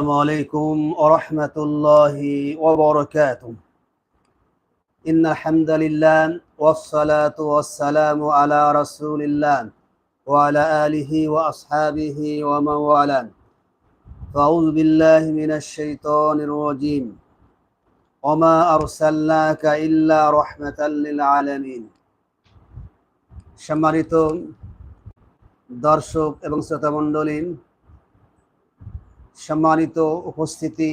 السلام عليكم ورحمة الله وبركاته إن الحمد لله والصلاة والسلام على رسول الله وعلى آله وأصحابه ومن والاه فأعوذ بالله من الشيطان الرجيم وما أرسلناك إلا رحمة للعالمين সম্মানিত দর্শক এবং শ্রোতা মণ্ডলী সম্মানিত উপস্থিতি।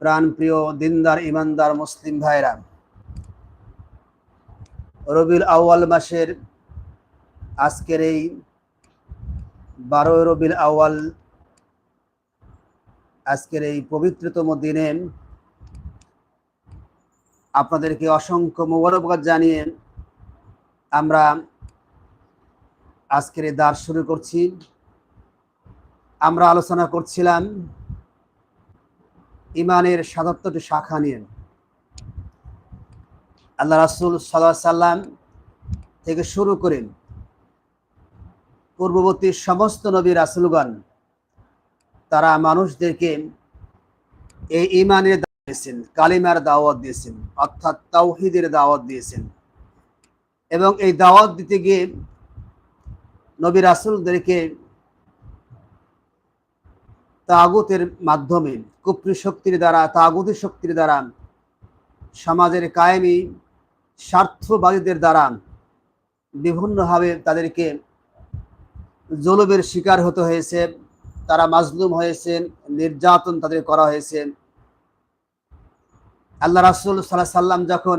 প্রাণপ্রিয় দিনদার, ইমানদার মুসলিম ভাইরা রবিউল আউয়াল মাসের আজকের এই বারোই রবিল আউয়াল, আজকের এই পবিত্রতম দিনে আপনাদেরকে অসংখ্য মোবারকবাদ জানিয়ে আমরা আজকের এই দার শুরু করছি। আমরা আলোচনা করছিলাম ইমানের সাতাত্তরটি শাখা নিয়ে। আল্লাহ রাসুল সাল্লাহ সাল্লাম থেকে শুরু করেন পূর্ববর্তী সমস্ত নবী রাসুলগণ, তারা মানুষদেরকে এই ইমানের দিয়েছেন, কালিমার দাওয়াত দিয়েছেন, অর্থাৎ তাওহিদের দাওয়াত দিয়েছেন। এবং এই দাওয়াত দিতে গিয়ে নবী রাসুলদেরকে তাগুতের মাধ্যমে কুপ্রি শক্তির দ্বারা তাগুতি শক্তির দ্বারা, সমাজের কায়েমি স্বার্থবাদীদের দ্বারা বিভিন্নভাবে তাদেরকে জলবের শিকার হতে হয়েছে, তারা মাজলুম হয়েছেন নির্যাতন তাদের করা হয়েছে। আল্লাহ রাসুল সাল্লাহ সাল্লাম যখন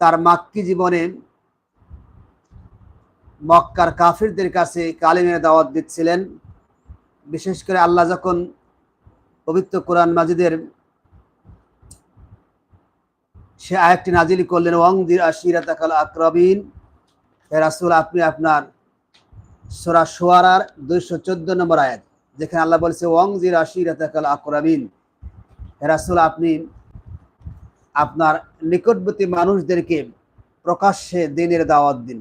তার মাক্কি জীবনে মক্কার কাফিরদের কাছে কালিমের দাওয়াত দিচ্ছিলেন বিশেষ করে আল্লাহ যখন পবিত্র কোরআন মাজিদের সে আরেকটি নাজিলি করলেন ওয়াংদির আশিরাতাকাল আকরাবিন হে রাসুল, আপনি আপনার সোরা সোয়ারার দুইশো চোদ্দ নম্বর আয়াত যেখানে আল্লাহ বলছে, ওয়াংজির আশিরাতাকাল আকরাবিন হে রাসুল, আপনি আপনার নিকটবর্তী মানুষদেরকে প্রকাশ্যে দিনের দাওয়াত দিন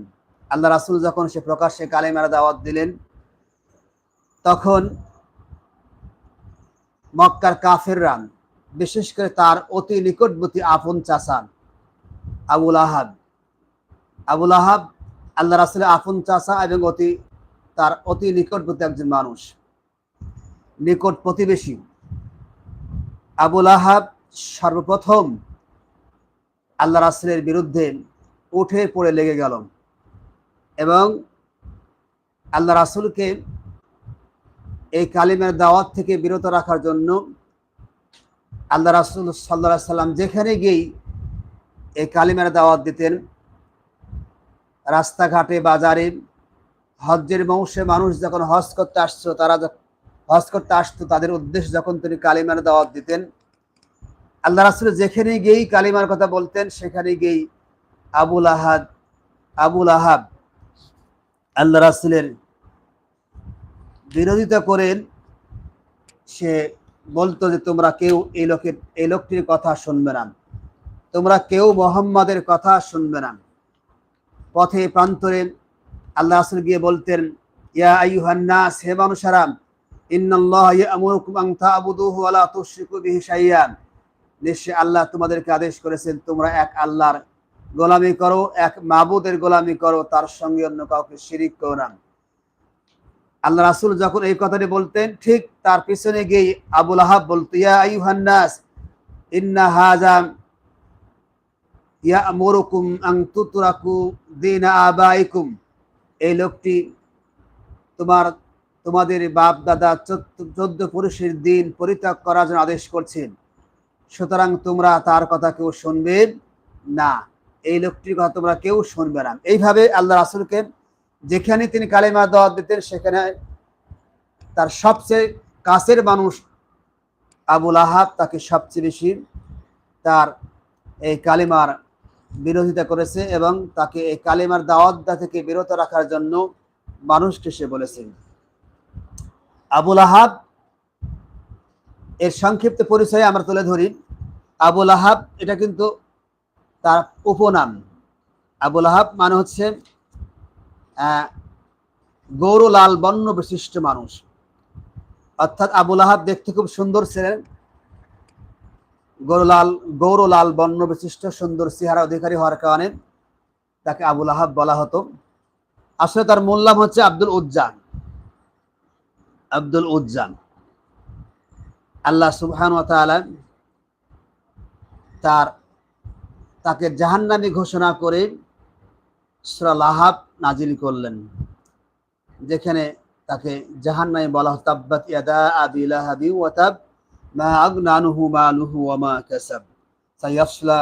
আল্লাহ রাসুল যখন সে প্রকাশ্যে কালেমার দাওয়াত দিলেন তখন মক্কার কাফেররা, বিশেষ করে তার অতি নিকটবর্তী আপন চাষান আবুল আহাব আবুল আহাব আল্লাহ রাসুলের আপন চাষা এবং অতি, তার অতি নিকটবর্তী একজন মানুষ, নিকট প্রতিবেশী। আবুল আহাব সর্বপ্রথম আল্লাহ রাসুলের বিরুদ্ধে উঠে পড়ে লেগে গেল এবং আল্লাহ রাসুলকে এই কালিমের দাওয়াত থেকে বিরত রাখার জন্য আল্লাহ রাসুল সাল্লা সাল্লাম যেখানে গিয়েই এই কালিমের দাওয়াত দিতেন। রাস্তাঘাটে, বাজারে, হজ্জের বংশে মানুষ যখন হজ করতে আসতো, তারা হজ করতে আসতো, তাদের উদ্দেশ্যে যখন তিনি কালিমার দাওয়াত দিতেন, আল্লাহ রাসুল যেখানে গিয়েই কালিমার কথা বলতেন, সেখানে গিয়েই আবুল আহাদ, আবুল আহাব আল্লাহ রাসুলের বিরোধিতা করেন, সে বলতো যে তোমরা কেউ এই লোকের, এই লোকটির কথা শুনবে না। তোমরা কেউ মোহাম্মদের কথা শুনবে না। পথে প্রান্তরে আল্লাহ রাসুল গিয়ে বলতেন, ইয়া হে নিশ্চয় আল্লাহ তোমাদেরকে আদেশ করেছেন, তোমরা এক আল্লাহর গোলামি করো, এক মাবুদের গোলামি করো, তার সঙ্গে অন্য কাউকে শিরিক করো না। আল্লাহ রাসুল যখন এই কথাটি বলতেন, ঠিক তার পিছনে গিয়ে আবুল আহাব বলতো, ইয়া আইয়ুহান্নাস, ইন্না হাযা ইয়ামুরুকুম আন তুতরাকু দীন আবাইকুম। এই লোকটি তোমার, তোমাদের বাপ দাদা চোদ্দ পুরুষের দিন পরিত্যাগ করার জন্য আদেশ করছেন। সুতরাং তোমরা তার কথা কেউ শুনবে না। এই লোকটির কথা তোমরা কেউ শুনবে না। এইভাবে আল্লাহ রাসুলকে যেখানে তিনি কালিমা দাওয়াত দিতেন, সেখানে তার সবচেয়ে কাছের মানুষ আবুল আহাব, তাকে সবচেয়ে বেশি তার এই কালিমার বিরোধিতা করেছে এবং তাকে এই কালিমার দাওয়াতদা থেকে বিরত রাখার জন্য মানুষকে সে বলেছেন আবুল আহাব, এর সংক্ষিপ্ত পরিচয় আমরা তুলে ধরি। আবুল আহাব, এটা কিন্তু তার উপনাম। আবুল আহাব মানে হচ্ছে গৌরলাল বর্ণ বিশিষ্ট মানুষ। অর্থাৎ আবুল আহাব দেখতে খুব সুন্দর ছিলেন। গৌরলাল গৌরলাল বর্ণ বিশিষ্ট, সুন্দর চেহারা অধিকারী হওয়ার কারণে তাকে আবুল আহাব বলা হতো। আসলে তার মূল নাম হচ্ছে আব্দুল উজ্জান। আব্দুল উজ্জান। আল্লাহ সুবহান তার, তাকে জাহান্নামী ঘোষণা করে সুরা লাহাব নাজিল করলেন, যেখানে তাকে জাহান্নামে বলা তাব্বাত ইয়াদা আবি লাহাবি ওয়াতাব মা আগনা আনহু মালুহু ওয়া মা কাসাব সায়াসলা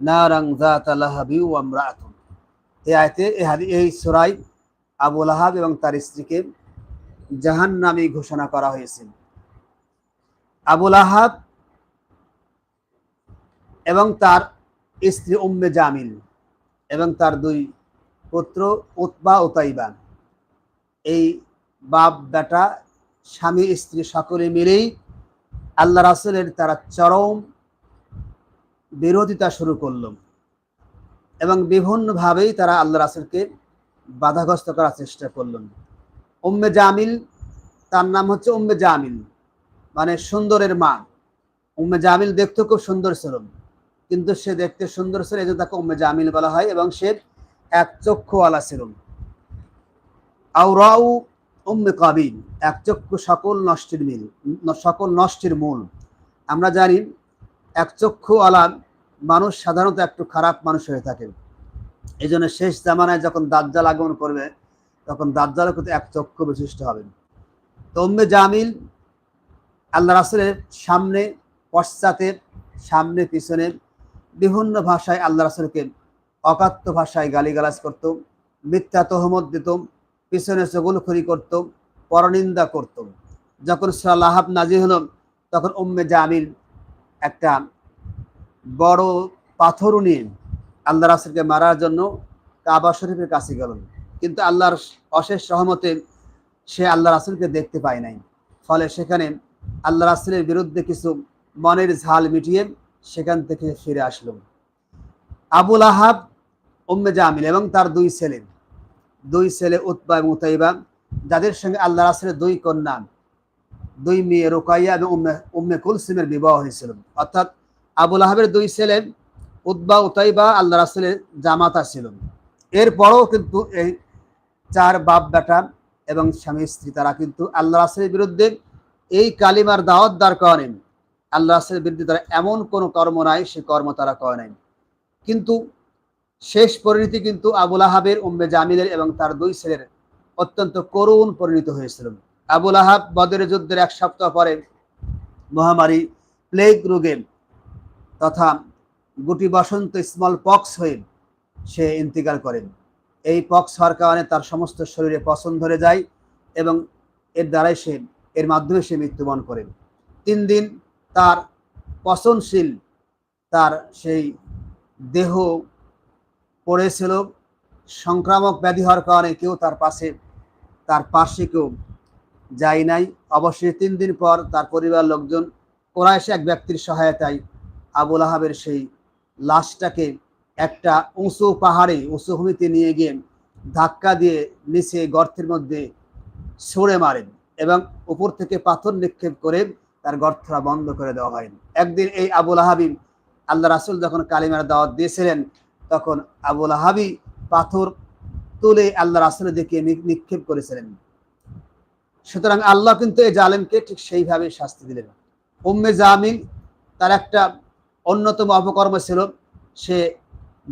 নারাং যাতা লাহাবি ওয়া ইমরাআতুন এই আয়াতে, এই হাদি, এই সূরায় আবু লাহাব এবং তার স্ত্রীকে জাহান্নামী ঘোষণা করা হয়েছে। আবু লাহাব এবং তার স্ত্রী উম্মে জামিল এবং তার দুই পুত্র উতবা ও তাইবা। এই বাপ, বেটা, স্বামী, স্ত্রী সকলে মিলেই আল্লাহ রাসুলের তারা চরম বিরোধিতা শুরু করল এবং বিভিন্নভাবেই তারা আল্লাহ রাসুলকে বাধাগ্রস্ত করার চেষ্টা করলেন উম্মে জামিল, তার নাম হচ্ছে উম্মে জামিল মানে সুন্দরের মা। উম্মে জামিল দেখতে খুব সুন্দর ছিল, কিন্তু সে দেখতে সুন্দর ছিল, এই তাকে উম্মে জামিল বলা হয় এবং সে এক চক্ষুওয়ালা ছিল আউরাউ উম্মে কাবিল, এক চক্ষু সকল নষ্টের মিল, সকল নষ্টের মূল। আমরা জানি এক চক্ষুওয়ালা মানুষ সাধারণত একটু খারাপ মানুষ হয়ে থাকে। এই জন্য শেষ জামানায় যখন দাজ্জাল আগমন করবে, তখন দাজ্জালও কিন্তু এক চক্ষু বিশিষ্ট হবেন তো উম্মে জামিল আল্লাহ রাসুলের সামনে পশ্চাতে, সামনে পিছনে বিভিন্ন ভাষায় আল্লাহ রাসুলকে অকাত্য ভাষায় গালিগালাজ করত মিথ্যা তহমত দিত পিছনে চগুলখড়ি করত পরনিন্দা করত যখন সাল্লাহাব নাজি হল, তখন উম্মে জামিল একটা বড় পাথর নিয়ে আল্লাহ রাসুলকে মারার জন্য কাবা শরীফের কাছে গেল। কিন্তু আল্লাহর অশেষ সহমতে সে আল্লাহ রাসুলকে দেখতে পায় নাই। ফলে সেখানে আল্লাহ রাসুলের বিরুদ্ধে কিছু মনের ঝাল মিটিয়ে সেখান থেকে ফিরে আসলো। আবুল আহাব উম্মে জামিল এবং তার দুই ছেলে। দুই ছেলে উৎবা এবং উতাইবা, যাদের সঙ্গে আল্লাহ রাসুলের দুই কন্যা, দুই মেয়ে রোকাইয়া এবং উম্মে উম্মে কুলসিমের বিবাহ হয়েছিল। অর্থাৎ আবুল আহাবের দুই ছেলে উদ্বা উতাইবা আল্লাহ রাসুলের জামাতা ছিল। এরপরও কিন্তু এই চার বাপ বেটা এবং স্বামী স্ত্রী, তারা কিন্তু আল্লাহ রাসুলের বিরুদ্ধে এই কালিমার দাওয়াত দার করেন আল্লাহ রাসুলের বিরুদ্ধে তারা এমন কোনো কর্ম নাই, সে কর্ম তারা করে নাই। কিন্তু শেষ পরিণতি কিন্তু আবুল আহাবের উম্মে জামিলের এবং তার দুই ছেলের অত্যন্ত করুণ পরিণত হয়েছিল। আবুল আহাব বদের যুদ্ধের এক সপ্তাহ পরে মহামারী প্লেগ রোগে তথা গুটি বসন্ত স্মল পক্স হয়ে সে ইন্তিকাল করেন এই পক্স হওয়ার কারণে তার সমস্ত শরীরে পছন্দ ধরে যায় এবং এর দ্বারাই সে, এর মাধ্যমে সে মৃত্যুবরণ করেন তিন দিন তার পচনশীল তার সেই দেহ পড়েছিল, সংক্রামক ব্যাধি হওয়ার কারণে কেউ তার পাশে তার পাশে কেউ যায় নাই। অবশ্যই তিন দিন পর তার পরিবার লোকজন কোরআশে এক ব্যক্তির সহায়তায় আবুল আহাবের সেই লাশটাকে একটা উঁচু পাহাড়ে, উঁচু ভূমিতে নিয়ে গিয়ে ধাক্কা দিয়ে নিচে গর্তের মধ্যে ছড়ে মারেন এবং উপর থেকে পাথর নিক্ষেপ করে তার গর্তটা বন্ধ করে দেওয়া হয়। একদিন এই আবুল আহাবিব আল্লাহ রাসুল যখন কালিমার দাওয়াত দিয়েছিলেন তখন আবুল আহাবি পাথর তুলে আল্লাহ রাসুলের দিকে নিক্ষেপ করেছিলেন। সুতরাং আল্লাহ কিন্তু এই জালেমকে ঠিক সেইভাবে শাস্তি দিলেন। উম্মে জামিল তার একটা অন্যতম অপকর্ম ছিল, সে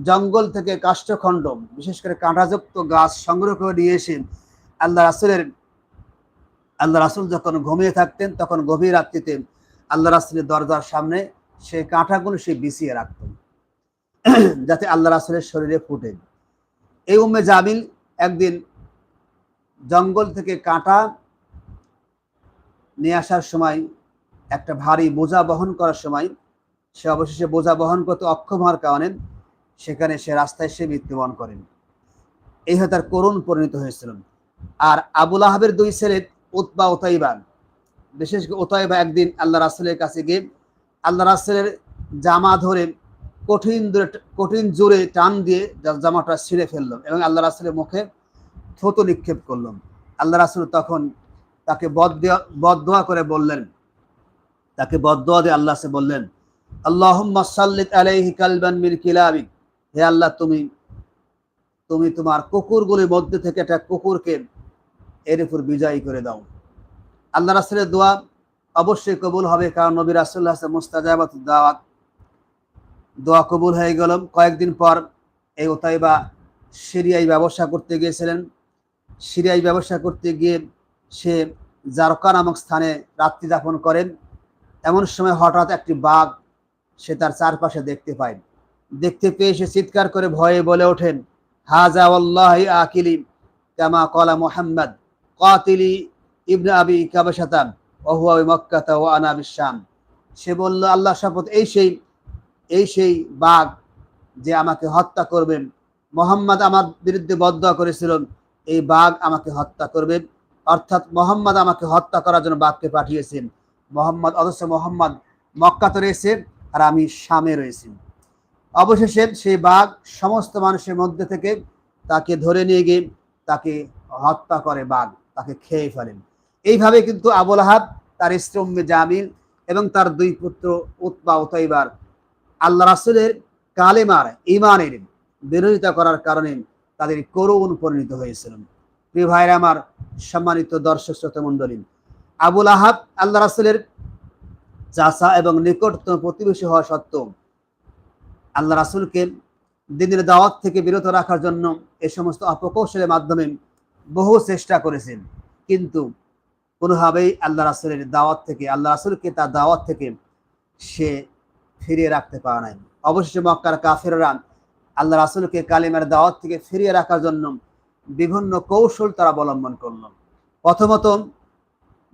জঙ্গল থেকে কাষ্ঠখণ্ড, বিশেষ করে কাঁটাযুক্ত গাছ সংগ্রহ করে নিয়ে এসে আল্লাহ রাসুলের, আল্লাহ রাসুল যখন ঘুমিয়ে থাকতেন, তখন গভীর রাত্রিতে আল্লাহ রাসুলের দরজার সামনে সে কাঁটাগুলো সে বিছিয়ে রাখত। যাতে আল্লাহ রাসুলের শরীরে ফুটে। এই উম্মে জামিল একদিন জঙ্গল থেকে কাঁটা নিয়ে আসার সময়, একটা ভারী বোঝা বহন করার সময়, সে অবশেষে বোঝা বহন করতে অক্ষম হওয়ার কারণে সেখানে সে রাস্তায় সে মৃত্যুবরণ করেন। এই হয়ে তার করুণ পরিণত হয়েছিল। আর আবুল আহাবের দুই ছেলে উতবা ওতাইবা বিশেষ করে ওতাইবা একদিন আল্লাহ রাসুলের কাছে গিয়ে, আল্লাহ রাসুলের জামা ধরে কঠিন কঠিন জোরে টান দিয়ে জামাটা ছিঁড়ে ফেলল এবং আল্লাহ রাসুলের মুখে থতো নিক্ষেপ করলাম আল্লাহ রাসুল তখন তাকে বদদেয়া- বদদোয়া করে বললেন। তাকে বদদোয়া দিয়ে আল্লাহ সে বললেন, আল্লাহুম্মা সাল্লিত আলাইহি কালবান মিন কিলাবিক। হে আল্লাহ, তুমি তুমি তোমার কুকুরগুলির মধ্যে থেকে একটা কুকুরকে এর উপর বিজয়ী করে দাও। আল্লাহ রাসুলের দোয়া অবশ্যই কবুল হবে, কারণ নবী রাসুল্লাহ মুস্তাজাবাত দাওয়াত দোয়া কবুল হয়ে গেল কয়েকদিন পর এই ওতাইবা সিরিয়ায় ব্যবসা করতে গিয়েছিলেন। সিরিয়ায় ব্যবসা করতে গিয়ে সে জারকা নামক স্থানে রাত্রি যাপন করেন। এমন সময় হঠাৎ একটি বাঘ সে তার চারপাশে দেখতে পায়। দেখতে পেয়ে সে চিৎকার করে ভয়ে বলে ওঠেন, হাজা ওয়াল্লাহি আকিলি কামা কলা মুহাম্মদ কাতিলি ইবনে আবি কাবাসাতাম ওহুয়া মক্কাতা ও আনা বিশাম সে বলল আল্লাহ শপথ এই সেই এই সেই বাঘ যে আমাকে হত্যা করবেন। মোহাম্মদ আমার বিরুদ্ধে বদয়া করেছিল এই বাঘ আমাকে হত্যা করবে অর্থাৎ মোহাম্মদ আমাকে হত্যা করার জন্য বাঘকে পাঠিয়েছেন। মোহাম্মদ, অথচ মোহাম্মদ মক্কাতে রয়েছে আর আমি শামে রয়েছি। অবশেষে সেই বাঘ সমস্ত মানুষের মধ্যে থেকে তাকে ধরে নিয়ে গিয়ে তাকে হত্যা করে বাঘ, তাকে খেয়ে ফেলেন এইভাবে কিন্তু আবুল আহাব তার স্ত্রী জামিল এবং তার দুই পুত্র উতবা উতাইবার আল্লাহ রাসুলের কালেমার ইমানের বিরোধিতা করার কারণে তাদের করুণ পরিণত হয়েছিলেন। প্রিয় ভাইরা আমার সম্মানিত দর্শক শ্রোতা মণ্ডলী, আবুল আহাব আল্লাহ রাসুলের চাষা এবং নিকটতম প্রতিবেশী হওয়া সত্ত্বেও আল্লাহ রাসুলকে দিনের দাওয়াত থেকে বিরত রাখার জন্য এ সমস্ত অপকৌশলের মাধ্যমে বহু চেষ্টা করেছেন। কিন্তু কোনোভাবেই আল্লাহ রাসুলের দাওয়াত থেকে, আল্লাহ রাসুলকে তার দাওয়াত থেকে সে ফিরিয়ে রাখতে পারে নাই। অবশেষে মক্কার কাফেররা আল্লাহ রাসুলকে কালিমার দাওয়াত থেকে ফিরিয়ে রাখার জন্য বিভিন্ন কৌশল তারা অবলম্বন করল। প্রথমত,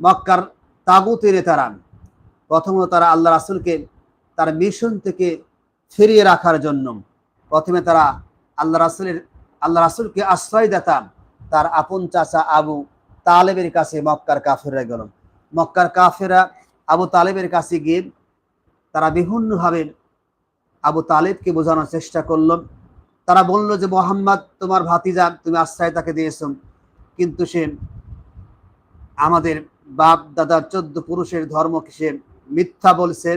মক্কার তাগুতের তারা প্রথমত তারা আল্লাহ রাসুলকে তার মিশন থেকে ফিরিয়ে রাখার জন্য, প্রথমে তারা আল্লাহ রাসুলের, আল্লাহ রাসুলকে আশ্রয় দাতা, তার আপন চাচা আবু তালেবের কাছে মক্কার কাফেররা গেল। মক্কার কাফেরা আবু তালেবের কাছে গিয়ে তারা বিভিন্নভাবে আবু তালেবকে বোঝানোর চেষ্টা করল। তারা বলল যে, মোহাম্মদ, তোমার ভাতিজা, তুমি আশ্রয় তাকে দিয়েছ, কিন্তু সে আমাদের বাপ দাদার চোদ্দ পুরুষের ধর্মকে সে মিথ্যা বলছে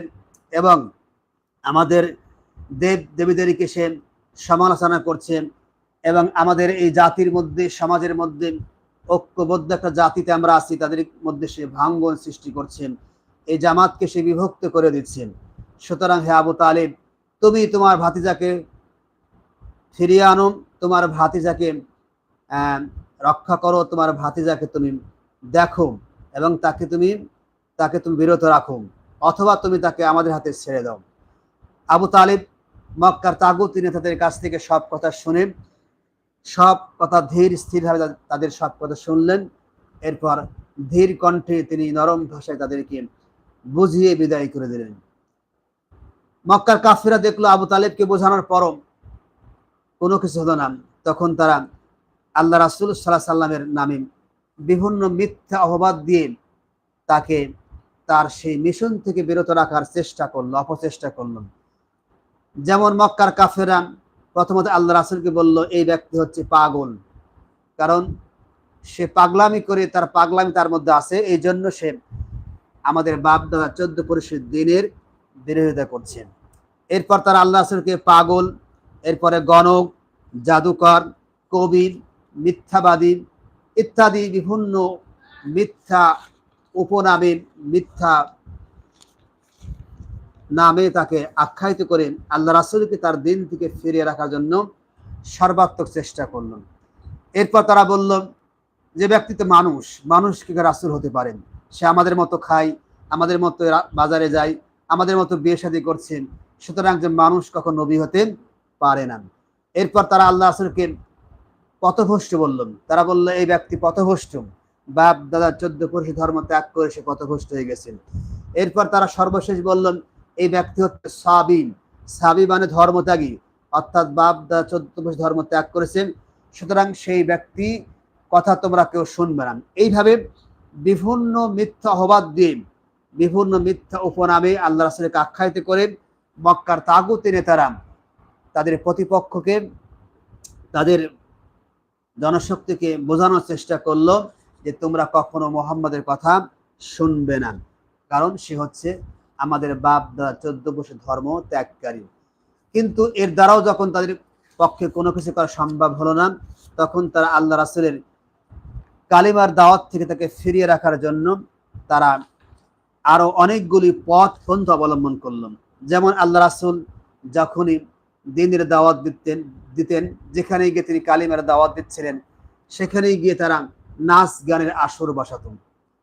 এবং আমাদের দেব দেবীদেরকে সে সমালোচনা করছেন এবং আমাদের এই জাতির মধ্যে, সমাজের মধ্যে ঐক্যবদ্ধ একটা জাতিতে আমরা আছি, তাদের মধ্যে সে ভাঙ্গন সৃষ্টি করছেন। এই জামাতকে সে বিভক্ত করে দিচ্ছেন। সুতরাং হে আবু তালেব, তুমি তোমার ভাতিজাকে ফিরিয়ে আনো, তোমার ভাতিজাকে রক্ষা করো, তোমার ভাতিজাকে তুমি দেখো এবং তাকে তুমি তাকে তুমি বিরত রাখো অথবা তুমি তাকে আমাদের হাতে ছেড়ে দাও। আবু তালিব মক্কার তাগুতি নেতাদের কাছ থেকে সব কথা শুনে, সব কথা ধীর স্থিরভাবে তাদের- সব কথা শুনলেন। এরপর ধীর কণ্ঠে তিনি নরম ভাষায় তাদেরকে বুঝিয়ে বিদায় করে দিলেন। মক্কার কাফিরা দেখল আবু তালেবকে বোঝানোর পরও কোনো কিছু হলো না। তখন তারা আল্লাহ রাসুল সাল্লাহ সাল্লামের নামে বিভিন্ন মিথ্যা অপবাদ দিয়ে তাকে তার সেই মিশন থেকে বিরত রাখার চেষ্টা করল, অপচেষ্টা করল। যেমন মক্কার কাফেরা প্রথমত আল্লাহ রাসুলকে বলল, এই ব্যক্তি হচ্ছে পাগল। কারণ সে পাগলামি করে তার পাগলামি তার মধ্যে আছে। এই জন্য সে আমাদের বাপ দাদা চোদ্দ পুরুষের দিনের বিরোধিতা করছেন। এরপর তারা আল্লাহ রাসুলকে পাগল, এরপরে গণক, জাদুকর, কবির, মিথ্যাবাদী ইত্যাদি বিভিন্ন মিথ্যা উপনামে মিথ্যা নামে তাকে আখ্যায়িত করেন আল্লাহ রাসুলকে তার দিন থেকে ফিরিয়ে রাখার জন্য সর্বাত্মক চেষ্টা করলেন। এরপর তারা বলল যে ব্যক্তি তো মানুষ মানুষ কি রাসুল হতে পারেন? সে আমাদের মতো খায়, আমাদের মতো বাজারে যায়, আমাদের মতো বিয়ে শাদী করছেন সুতরাং যে মানুষ কখন নবী হতে পারে না। এরপর তারা আল্লাহ রাসুলকে পথভ্রষ্ট বললেন। তারা বলল, এই ব্যক্তি পথভ্রষ্ট। বাপ, দাদা, চোদ্দ পুরুষ ধর্ম ত্যাগ করে সে পথভ্রষ্ট হয়ে গেছেন এরপর তারা সর্বশেষ বললেন, এই ব্যক্তি হচ্ছে সাবিন। সাবি মানে ধর্মত্যাগী। অর্থাৎ বাপ, দাদা, চোদ্দ পুরুষ ধর্ম ত্যাগ করেছেন। সুতরাং সেই ব্যক্তি কথা তোমরা কেউ শুনবে না। এইভাবে বিভিন্ন মিথ্যা অহবাদ দিয়ে, বিভিন্ন মিথ্যা উপনামে আল্লাহ রাসুলকে আখ্যায়িত করে মক্কার তাগুতি নেতারা তাদের প্রতিপক্ষকে, তাদের জনশক্তিকে বোঝানোর চেষ্টা করল যে তোমরা কখনো মোহাম্মদের কথা শুনবে না। কারণ সে হচ্ছে আমাদের বাপ দাদা, চোদ্দ বছর ধর্ম ত্যাগকারী। কিন্তু এর দ্বারাও যখন তাদের পক্ষে কোনো কিছু করা সম্ভব হলো না, তখন তারা আল্লাহ রাসুলের কালিমার দাওয়াত থেকে তাকে ফিরিয়ে রাখার জন্য তারা আরও অনেকগুলি পথ পন্থা অবলম্বন করলাম যেমন আল্লাহ রাসুল যখনই দিনের দাওয়াত দিতেন দিতেন যেখানে গিয়ে তিনি কালিমার দাওয়াত দিচ্ছিলেন, সেখানেই গিয়ে তারা নাচ গানের আসর বসাত।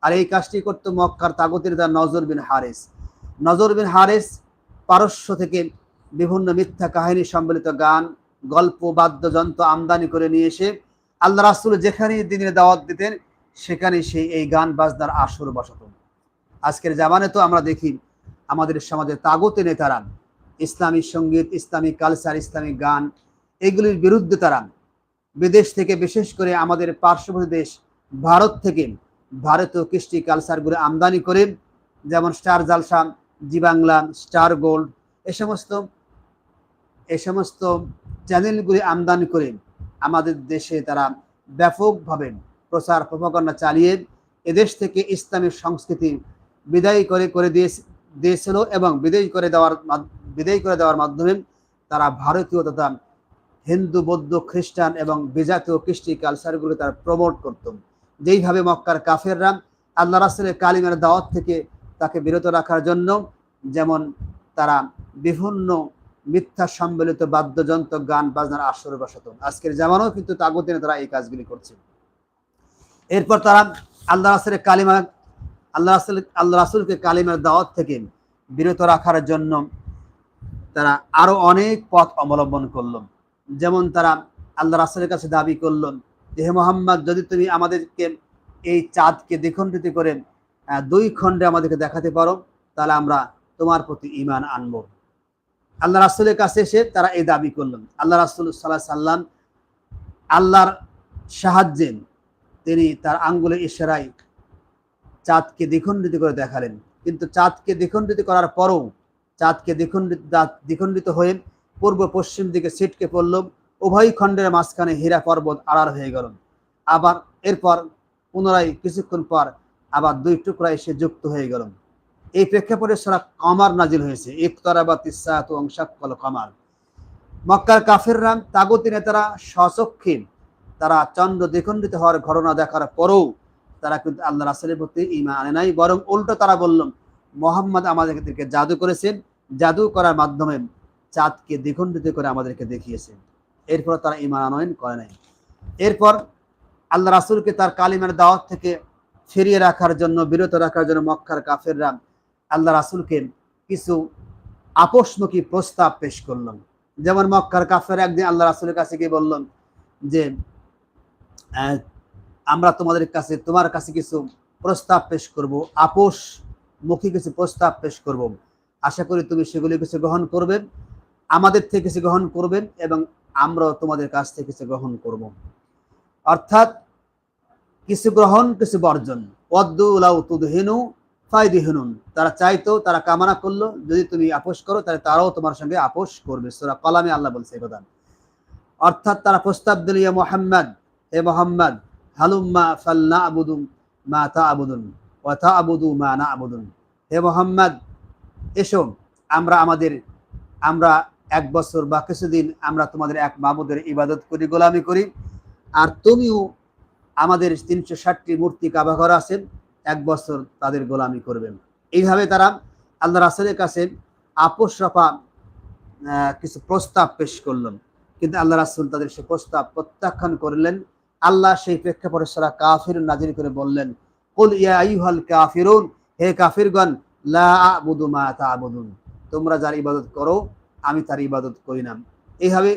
আর এই কাজটি করতো মক্কার তাগতির তার নজর বিন হারেস। নজর বিন হারেস পারস্য থেকে বিভিন্ন মিথ্যা কাহিনী সম্বলিত গান, গল্প, বাদ্যযন্ত্র আমদানি করে নিয়ে এসে আল্লাহ রাসুল যেখানেই দিনের দাওয়াত দিতেন সেখানে সেই এই গান বাজনার আসর বসাত। আজকের জামানে তো আমরা দেখি আমাদের সমাজে তাগতে নেতারা, ইসলামী সংগীত, ইসলামী কালচার ইসলামী গান, এগুলির বিরুদ্ধে তারা বিদেশ থেকে বিশেষ করে আমাদের পার্শ্ববর্তী দেশ ভারত থেকে ভারতীয় কৃষ্টি কালচারগুলো আমদানি করে, যেমন star Jalsha Zee Bangla, star gold, এ সমস্ত এ সমস্ত চ্যানেলগুলি আমদানি করে আমাদের দেশে তারা ব্যাপকভাবে প্রচার প্রপাগণ্ডা চালিয়ে এদেশ থেকে ইসলামী সংস্কৃতি বিদায় করে করে দিয়ে দিয়েছিল এবং বিদায় করে দেওয়ার বিদায় করে দেওয়ার মাধ্যমে তারা ভারতীয় তথা হিন্দু, বৌদ্ধ, খ্রিস্টান এবং বিজাতীয় কৃষ্টি কালচারগুলো তারা প্রমোট করত। যেইভাবে মক্কার কাফেররা আল্লাহ রাসুলের কালিমের দাওয়াত থেকে তাকে বিরত রাখার জন্য যেমন তারা বিভিন্ন মিথ্যা সম্বলিত বাদ্যযন্ত্র, গান, বাজনার আসরে বসাত। আজকের জামানও কিন্তু তাগতিনে তারা এই কাজগুলি করছে। এরপর তারা আল্লাহ রাসুলের কালিমা আল্লাহ রাসুল আল্লাহ রাসুলকে কালিমের দাওয়াত থেকে বিরত রাখার জন্য তারা আরও অনেক পথ অবলম্বন করল। যেমন তারা আল্লাহ রাসুলের কাছে দাবি করল যে, হে মোহাম্মদ, যদি তুমি আমাদেরকে এই চাঁদকে দ্বিখণ্ডিত করে দুই খণ্ডে আমাদেরকে দেখাতে পারো, তাহলে আমরা তোমার প্রতি ইমান আনব। আল্লাহ রাসুলের কাছে এসে তারা এই দাবি করলেন আল্লাহ রাসুল সাল্লাহ সাল্লাম আল্লাহর সাহায্যে তিনি তার আঙ্গুলে ইশারায় চাঁদকে দ্বিখণ্ডিত করে দেখালেন। কিন্তু চাঁদকে দ্বিখণ্ডিত করার পরও চাঁদকে দ্বিখণ্ডিত দ্বিখণ্ডিত হয়ে পূর্ব পশ্চিম দিকে ছিটকে পড়ল। উভয় খণ্ডের মাঝখানে হীরা পর্বত আড়ার হয়ে গেল। আবার এরপর পুনরায় কিছুক্ষণ পর আবার দুই টুকরা এসে যুক্ত হয়ে গেল। এই প্রেক্ষাপটে সারা কামার নাজিল হয়েছে। ইফতারাবাত ইসাত অংশাক্কল কামার। মক্কার কাফেররা, তাগতি নেতারা সচক্ষে তারা চন্দ্র দ্বিখণ্ডিত হওয়ার ঘটনা দেখার পরেও তারা কিন্তু আল্লাহ রাসুলের প্রতি ইমান আনে নাই, বরং উল্টো তারা বলল, মোহাম্মদ আমাদেরকে জাদু করেছেন, জাদু করার মাধ্যমে চাঁদকে দ্বিখণ্ডিত করে আমাদেরকে দেখিয়েছেন। এরপর তারা ইমান আনয়ন করে নাই। এরপর আল্লাহ রাসুলকে তার কালিমের দাওয়াত থেকে ফিরিয়ে রাখার জন্য, বিরত রাখার জন্য মক্কার কাফেররা আল্লাহ রাসুলকে কিছু আপোষমুখী প্রস্তাব পেশ করলাম যেমন মক্কার কাফের একদিন আল্লাহ রাসুলের কাছে গিয়ে বললাম যে আমরা তোমাদের কাছে, তোমার কাছে কিছু প্রস্তাব পেশ করব। আপোষ মুখী কিছু প্রস্তাব পেশ করব। আশা করি তুমি সেগুলি কিছু গ্রহণ করবে। আমাদের থেকে কিছু গ্রহণ করবেন এবং আমরাও তোমাদের কাছ থেকে কিছু গ্রহণ করব। অর্থাৎ কিছু গ্রহণ, কিছু বর্জন। পদ্মুলাউ তুদহেনু তারা চাইতো, তারা কামনা করল। যদি তুমি আপোষ করো, তাহলে তারাও তোমার সঙ্গে আপোষ করবে। সোরা কলামে আল্লাহ বলছে কথা। অর্থাৎ তারা প্রস্তাব দিল, ইয়া মোহাম্মদ, হে মোহাম্মদ হালুম্মা ফাল্না আবুদুম মা তা আবুদুন ওয়া তা আবুদু মা না আবুদুন হে মোহাম্মদ, এসো, আমরা আমাদের, আমরা এক বছর বা কিছুদিন আমরা তোমাদের এক মাহমুদের ইবাদত করি, গোলামি করি। আর তুমিও আমাদের তিনশো ষাটটি মূর্তি কাবাঘর আছেন এক বছর তাদের গোলামি করবেন এইভাবে তারা আল্লাহ রাসুলের কাছে আপোষ কিছু প্রস্তাব পেশ করলেন। কিন্তু আল্লাহ রাসুল তাদের সে প্রস্তাব প্রত্যাখ্যান করলেন। আল্লাহ সেই প্রেক্ষাপটে সারা কাফির নাজির করে বললেন, কুল ইয়া আইহাল কাফিরুন, হে কাফিরগণ, লা আবুদু মা তোমরা যার ইবাদত করো, আমি তার ইবাদত করি না। এইভাবে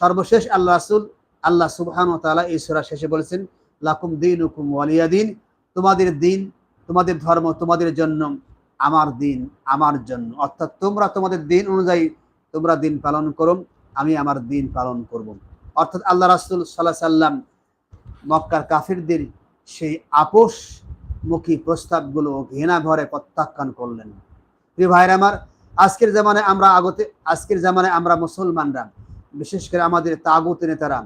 সর্বশেষ আল্লাহ রাসূল, আল্লাহ সুবহান ও তাআলা এই সূরা শেষে বলেছেন, লাকুম দীনুকুম ওয়ালিয়া দিন, তোমাদের দিন, তোমাদের ধর্ম, তোমাদের জন্য আমার দিন, আমার জন্য। অর্থাৎ তোমরা তোমাদের দিন অনুযায়ী তোমরা দিন পালন করো, আমি আমার দিন পালন করব। অর্থাৎ আল্লাহ রাসূল সাল্লাহ সাল্লাম মক্কার কাফিরদের সেই আপোষ মুখী প্রস্তাবগুলো ঘৃণা ভরে প্রত্যাখ্যান করলেন। প্রিয় ভাইরা আমার, আজকের জামানে আমরা আগতে, আজকের জামানে আমরা মুসলমানরা, বিশেষ করে আমাদের তাগুত নেতারা,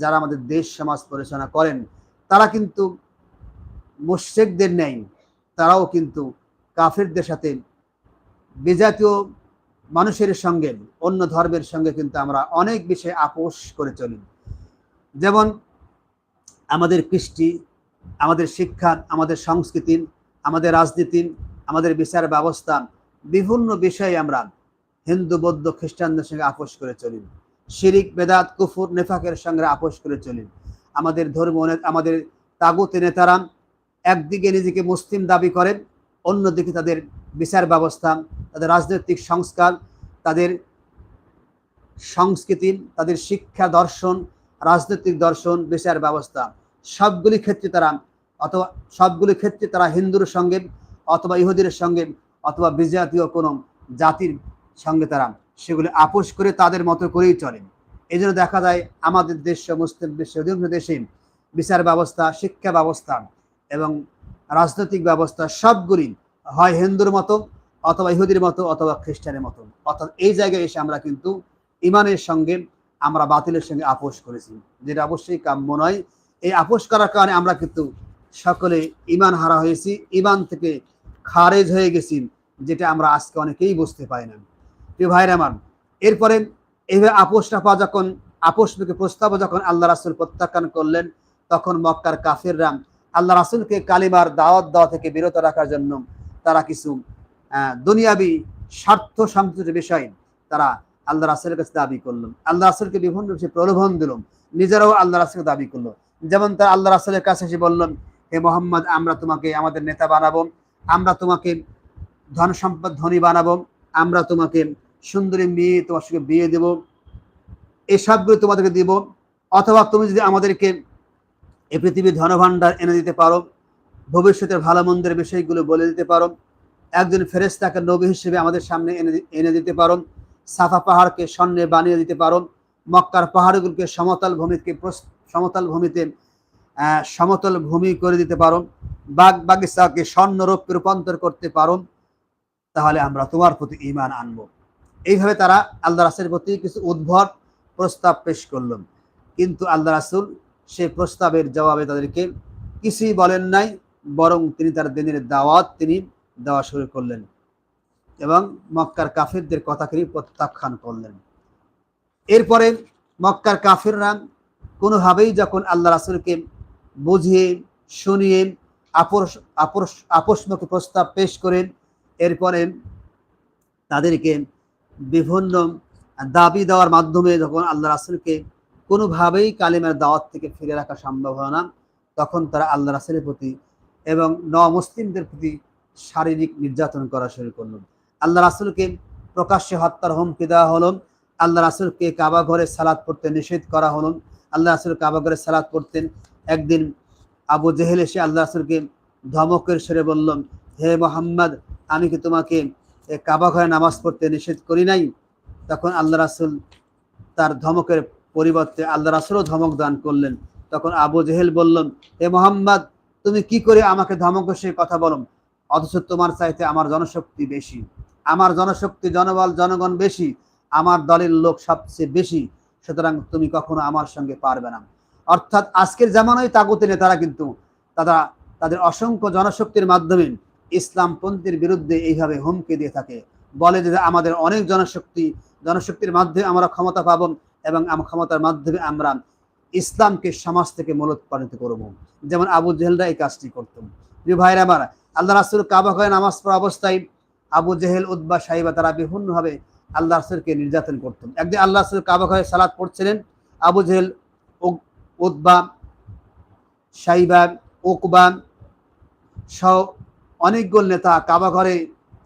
যারা আমাদের দেশ, সমাজ পরিচালনা করেন, তারা কিন্তু মুশ্রিকদের নেই, তারাও কিন্তু কাফিরদের সাথে বিজাতীয় মানুষের সঙ্গে, অন্য ধর্মের সঙ্গে কিন্তু আমরা অনেক বিষয়ে আপোষ করে চলি। যেমন আমাদের কৃষ্টি, আমাদের শিক্ষা, আমাদের সংস্কৃতি, আমাদের রাজনীতি, আমাদের বিচার ব্যবস্থা, বিভিন্ন বিষয়ে আমরা হিন্দু, বৌদ্ধ, খ্রিস্টানদের সঙ্গে আপোষ করে চলি। শিরিক, বেদাত, কুফুর, নেফাকের সঙ্গে আপোষ করে চলি। আমাদের ধর্ম, আমাদের তাগুতে নেতারা একদিকে নিজেকে মুসলিম দাবি করেন, অন্যদিকে তাদের বিচার ব্যবস্থা, তাদের রাজনৈতিক সংস্কার, তাদের সংস্কৃতি, তাদের শিক্ষা দর্শন রাজনৈতিক দর্শন, বিচার ব্যবস্থা, সবগুলি ক্ষেত্রে তারা অথবা সবগুলি ক্ষেত্রে তারা হিন্দুর সঙ্গে অথবা ইহুদির সঙ্গে অথবা বিজাতীয় কোনো জাতির সঙ্গে তারা সেগুলি আপোষ করে তাদের মতো করেই চলেন এই জন্য দেখা যায় আমাদের দেশ, মুসলিম বিশ্বের অধিকাংশ দেশে বিচার ব্যবস্থা, শিক্ষা ব্যবস্থা এবং রাজনৈতিক ব্যবস্থা সবগুলি হয় হিন্দুর মতো অথবা ইহুদির মতো অথবা খ্রিস্টানের মতো। অর্থাৎ এই জায়গায় এসে আমরা কিন্তু ইমানের সঙ্গে আমরা বাতিলের সঙ্গে আপোষ করেছি। যেটা অবশ্যই কাম্য নয়। এই আপোষ করার কারণে আমরা কিন্তু সকলে ইমান হারা হয়েছি ইমান থেকে খারেজ হয়ে গেছি, যেটা আমরা আজকে অনেকেই বুঝতে পারি না। প্রিয় ভাইয়ের আমার, এরপরে এইভাবে আপোষটা পাওয়া যখন, আপোষ থেকে প্রস্তাব যখন আল্লাহ রাসুল প্রত্যাখ্যান করলেন, তখন মক্কার কাফিররা আল্লাহ রাসুলকে কালিমার দাওয়াত দেওয়া থেকে বিরত রাখার জন্য তারা কিছু দুনিয়াবি স্বার্থ সংশ্লিষ্ট বিষয়, তারা আল্লাহ রাসুলের কাছে দাবি করলাম আল্লাহ রাসুলকে বিভিন্ন বিষয়ে প্রলোভন দিল। নিজেরাও আল্লাহ রাসুলকে দাবি করল। যেমন তারা আল্লাহ রাসুলের কাছে এসে বললেন হে মোহাম্মদ, আমরা তোমাকে, আমাদের নেতা বানাবো। আমরা তোমাকে ধন সম্পদ, ধনী বানাবো। আমরা তোমাকে সুন্দরী মেয়ে তোমার সঙ্গে বিয়ে দেব। এসবগুলো তোমাদেরকে দিব। অথবা তুমি যদি আমাদেরকে এ পৃথিবীর ধনভাণ্ডার এনে দিতে পারো, ভবিষ্যতের ভালো মন্দের বিষয়গুলো বলে দিতে পারো। একজন ফেরেস্তাকে নবী হিসেবে আমাদের সামনে এনে এনে দিতে পারো। সাফা পাহাড়কে স্বর্ণে বানিয়ে দিতে পারো মক্কার পাহাড়গুলোকে সমতল ভূমিকে সমতল ভূমিতে সমতল ভূমি করে দিতে পারো বাগ বাগিচাকে স্বর্ণরূপে রূপান্তর করতে পারো তাহলে আমরা তোমার প্রতি ইমান আনব। এইভাবে তারা আল্লাহ রাসের প্রতি কিছু উদ্ভট প্রস্তাব পেশ করলেন কিন্তু আল্লাহ রাসুল সে প্রস্তাবের জবাবে তাদেরকে কিছুই বলেন নাই, বরং তিনি তার দিনের দাওয়াত তিনি দেওয়া শুরু করলেন। এবং মক্কার কাফিরদের কথাকে প্রত্যাখ্যান করলেন। এরপরে মক্কার কাফিররা কোনোভাবেই যখন আল্লাহ রাসুলকে বুঝিয়ে, শুনিয়ে আপোষ আপোষ, আপোষমুখী প্রস্তাব পেশ করেন, এরপরে তাদেরকে বিভিন্ন দাবি দেওয়ার মাধ্যমে যখন আল্লাহ রাসুলকে কোনোভাবেই কালিমের দাওয়াত থেকে ফিরে রাখা সম্ভব হয় না, তখন তারা আল্লাহ রাসুলের প্রতি এবং ন মুসলিমদের প্রতি শারীরিক নির্যাতন করা শুরু করল। আল্লাহ রাসুলকে প্রকাশ্যে হত্যার হুমকি দেওয়া হলো। আল্লাহ রাসুলকে কাবা ঘরে সালাদ পড়তে নিষেধ করা হলো। আল্লাহ রাসুল কাবা ঘরে সালাদ পড়তেন। একদিন আবু জেহেল এসে আল্লাহ রাসুলকে ধমকের সরে বললাম হে মোহাম্মদ, আমি কি তোমাকে কাবা ঘরে নামাজ পড়তে নিষেধ করি নাই? তখন আল্লাহ রাসুল তার ধমকের পরিবর্তে আল্লাহ রাসুলও ধমক দান করলেন। তখন আবু জেহেল বললেন হে মোহাম্মদ, তুমি কি করে আমাকে ধমক সে কথা বলো? অথচ তোমার চাইতে আমার জনশক্তি বেশি। আমার জনশক্তি, জনবল, জনগণ বেশি, আমার দলের লোক সবচেয়ে বেশি। সুতরাং তুমি কখনো আমার সঙ্গে পারবে না। অর্থাৎ আজকের জামানায় তাগতে নেতারা কিন্তু তারা তাদের অসংখ্য জনশক্তির মাধ্যমে ইসলামপন্থীর বিরুদ্ধে এইভাবে হুমকি দিয়ে থাকে। বলে যে আমাদের অনেক জনশক্তি, জনশক্তির মাধ্যমে আমরা ক্ষমতা পাব এবং ক্ষমতার মাধ্যমে আমরা ইসলামকে সমাজ থেকে মূলোৎপাদিত করব। যেমন আবু জেহেলরা এই কাজটি করতাম যে ভাইরা আমার, আল্লাহ রাসুল কাবা করে নামাজ পড়া অবস্থায় আবু জেহেল উদ্বা সাহিবা তারা বিভিন্নভাবে আল্লাহ রাসুলকে নির্যাতন করতেন। একদিন আল্লাহ রাসুল কাবা ঘরে সালাদ পড়ছিলেন। আবু জেহেল উদ্বা সাইবা ওকবা সহ অনেকগুলো নেতা কাবা ঘরে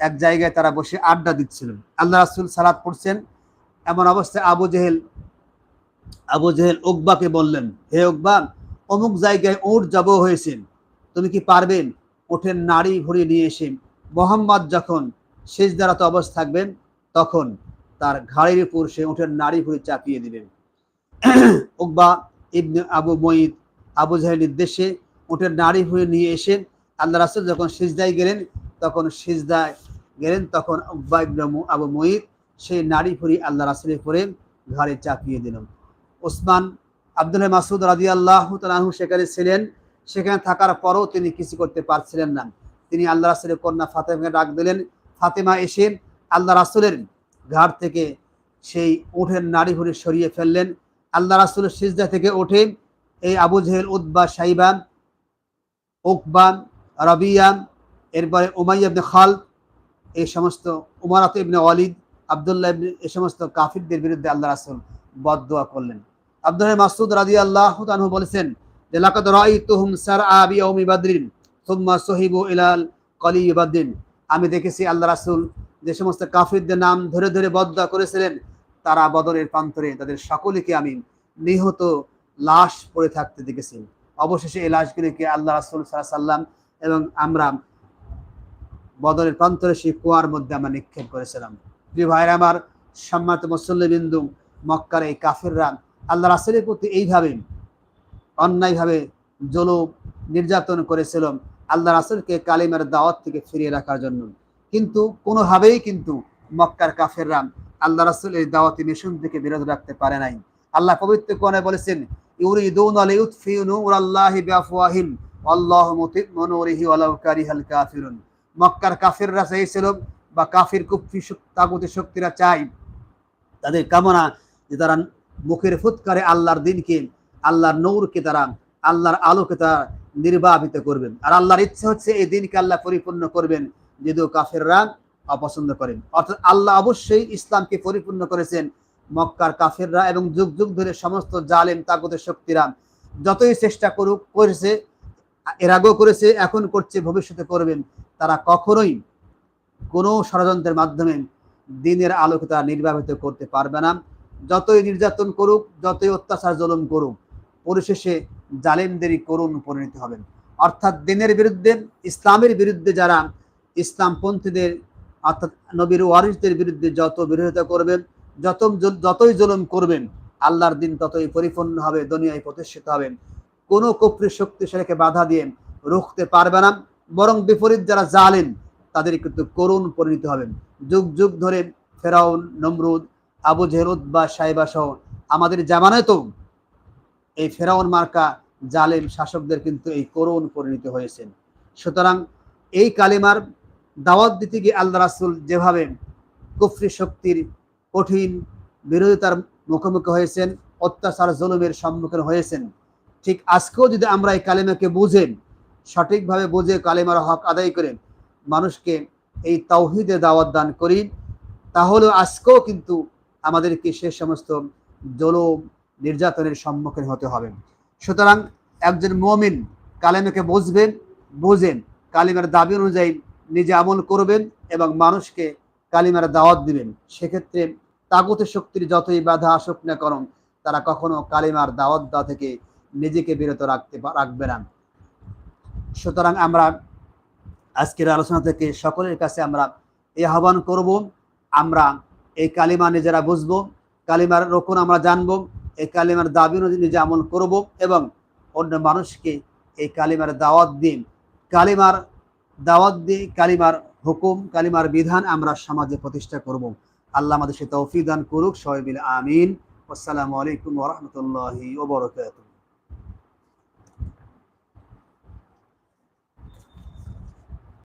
এক জায়গায় তারা বসে আড্ডা দিচ্ছিলেন। আল্লাহ রাসুল সালাদ পড়ছেন। এমন অবস্থায় আবু জেহেল আবু জেহেল উকবাকে বললেন, হে উকবা, অমুক জায়গায় ওট যাব হয়েছেন তুমি কি পারবেন ওঠের নাড়ি ভরে নিয়ে এসে মোহাম্মদ যখন শেষ দ্বারাতে অবস্থা থাকবেন, তখন তার ঘাড়ের উপর সে ওঠের নারী ভরে চাপিয়ে দিবেন। উকবা ইবনে আবু মঈদ, আবু জাহের নির্দেশে ওঠের নারী ভরে নিয়ে এসে আল্লাহ রাসুল যখন সিজদায় গেলেন, তখন সিজদায় গেলেন, তখন উকবা ইবনে আবু মঈদ সেই নারী ভরি আল্লাহ রাসুলের পরে ঘাড়ে চাপিয়ে দিলেন ওসমান আব্দুল মাসুদ রাজি আল্লাহ সেখানে ছিলেন। সেখানে থাকার পরও তিনি কিছু করতে পারছিলেন না। তিনি আল্লাহ রাসুলের কন্যা ফাতেমাকে ডাক দিলেন। ফাতেমা এসে আল্লাহ রাসুলের ঘাট থেকে সেই উঠের নাড়ি ভুড়ি সরিয়ে ফেললেন। আল্লাহ রাসুলের সিজদা থেকে ওঠে এই আবু জেহেল উদ্বা সাইবান, উকবান, রবিয়ান, এরপরে উমাইয়া ইবনে খাল এই সমস্ত উমারাত ইবনে ওয়ালিদ, আবদুল্লাহ ইবনে, এই সমস্ত কাফিরদের বিরুদ্ধে আল্লাহ রাসুল বদদোয়া করলেন। আব্দুল মাসুদ রাজি আল্লাহ বলেছেন যে, লাকাদ রাআইতুহুম সারআ বিয়াউমি বাদরিন। সুম্মা সহিবু ইলাল আমি দেখেছি আল্লাহ রাসুল যে সমস্ত কাফিরদের নাম ধরে ধরে বদদোয়া করেছিলেন, তারা বদরের প্রান্তরে তাদের সকলকে আমি নিহত লাশ পড়ে থাকতে দেখেছি। অবশেষে এই লাশগুলিকে আল্লাহ রাসুল সাল্লাম এবং আমরা বদরের প্রান্তরে সেই কুয়ার মধ্যে আমরা নিক্ষেপ করেছিলাম। প্রিয় ভাইরা আমার সম্মানিত মুসল্লিবিন্দু, মক্কার এই কাফেররা আল্লাহ রাসুলের প্রতি এইভাবে অন্যায়ভাবে জলুম নির্যাতন করেছিল আল্লাহ রাসুলকে কালিমের দাওয়াত থেকে ফিরিয়ে রাখার জন্য। কিন্তু কোনোভাবেই কিন্তু মক্কার কাফেররা আল্লাহ রাসুল এই দাওয়াতি মিশন থেকে বিরত রাখতে পারে নাই। আল্লাহ পবিত্র কোনে বলেছেন কাফিরুন। মক্কার বা শক্তিরা তাদের কামনা যে তারা মুখের আল্লাহর দিনকে, আল্লাহর নূরকে তারা, আল্লাহর আলোকে তারা নির্বাপিত করবেন। আর আল্লাহর ইচ্ছে হচ্ছে এই দিনকে আল্লাহ পরিপূর্ণ করবেন, যদিও কাফেররা অপছন্দ করেন। অর্থাৎ আল্লাহ অবশ্যই ইসলামকে পরিপূর্ণ করেছেন মক্কার কাফেররা এবং যুগ যুগ ধরে সমস্ত জালেম, তাগতের শক্তিরা। যতই চেষ্টা করুক, করেছে, এর আগেও করেছে, এখন করছে, ভবিষ্যতে করবেন। তারা কখনোই কোনো ষড়যন্ত্রের মাধ্যমে দিনের আলোকে তারা নির্বাহিত করতে পারবে না। যতই নির্যাতন করুক, যতই অত্যাচার, জলম করুক, পরিশেষে জালেমদেরই করুণ পরিণত হবেন। অর্থাৎ দিনের বিরুদ্ধে, ইসলামের বিরুদ্ধে যারা ইসলামপন্থীদের, অর্থাৎ নবীর ওয়ারিসদের বিরুদ্ধে যত বিরোধিতা করবেন, যত যতই জুলুম করবেন, আল্লাহর দিন ততই পরিপূর্ণ হবে, দুনিয়ায় প্রতিষ্ঠিত হবেন। কোনো কপ্রি শক্তিশালীকে বাধা দিয়ে রুখতে পারবে না, বরং বিপরীত যারা জালেন তাদের কিন্তু করুণ পরিণত হবেন। যুগ যুগ ধরে ফেরাউন, নমরুদ, আবু জেহরুদ বা সাহেবা সহ আমাদের জামানায় তো এই ফেরাউন মার্কা জালেম শাসকদের কিন্তু এই করুণ পরিণত হয়েছেন সুতরাং এই কালিমার দাওয়াত দিতে গিয়ে আল্লাহ রাসুল যেভাবে কুফরি শক্তির কঠিন বিরোধিতার মুখোমুখি হয়েছেন, অত্যাচার, জলমের সম্মুখীন হয়েছেন, ঠিক আজকেও যদি আমরা এই কালিমাকে বুঝেন সঠিকভাবে বুঝে কালিমার হক আদায় করে মানুষকে এই তাওহিদে দাওয়াত দান করি তাহলে আজকেও কিন্তু আমাদেরকে সে সমস্ত জলম নির্যাতনের সম্মুখীন হতে হবে। সুতরাং একজন মমিন কালেমাকে বুঝবেন, বুঝেন, কালিমার দাবি অনুযায়ী নিজে আমল করবেন এবং মানুষকে কালিমার দাওয়াত দিবেন। সেক্ষেত্রে তাগতের শক্তির যতই বাধা আসুক না করুন তারা কখনো কালিমার দাওয়াত দেওয়া থেকে নিজেকে বিরত রাখতে রাখবে না। সুতরাং আমরা আজকের আলোচনা থেকে সকলের কাছে আমরা এই আহ্বান করব, আমরা এই কালিমা নিজেরা বুঝব, কালিমার রোকন আমরা জানব এই কালিমার দাবি অনুযায়ী নিজে আমল করব এবং অন্য মানুষকে এই কালিমার দাওয়াত দিন। কালিমার দাওয়াত দিয়ে কালিমার হুকুম, কালিমার বিধান আমরা সমাজে প্রতিষ্ঠা করব। আল্লাহ আমাদের সে তৌফিদান করুক সহিবিল আমিন। আসসালামু আলাইকুম ওরহমতুল্লাহি ওবরকাতুহ